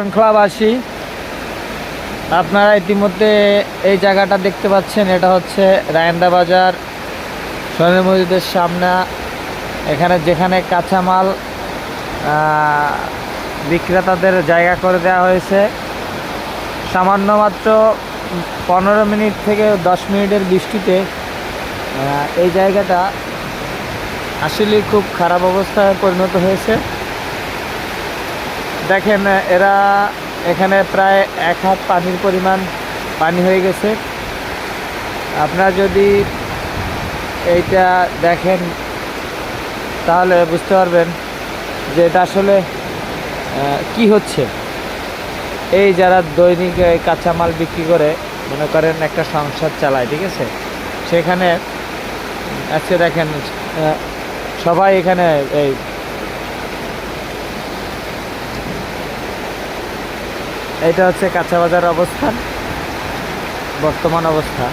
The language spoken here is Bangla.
শৃঙ্খলাবাসী আপনারা ইতিমধ্যে এই জায়গাটা দেখতে পাচ্ছেন, এটা হচ্ছে রায়ন্দা বাজার সোনের মসজিদের সামনে, এখানে যেখানে কাঁচামাল বিক্রেতাদের জায়গা করে দেওয়া হয়েছে। সামান্য মাত্র পনেরো মিনিট থেকে দশ মিনিটের বৃষ্টিতে এই জায়গাটা আসলে খুব খারাপ অবস্থায় পরিণত হয়েছে। দেখেন, এরা এখানে প্রায় এক হাত পানির পরিমাণ পানি হয়ে গেছে। আপনারা যদি এইটা দেখেন, তাহলে বুঝতে পারবেন যে এটা আসলে কি হচ্ছে। এই যারা দৈনিক কাঁচামাল বিক্রি করে, মনে করেন একটা সংসার চালায়, ঠিক আছে? সেখানে, আজকে দেখেন সবাই এখানে এই এটা হচ্ছে কাঁচা বাজার অবস্থান বর্তমান অবস্থা।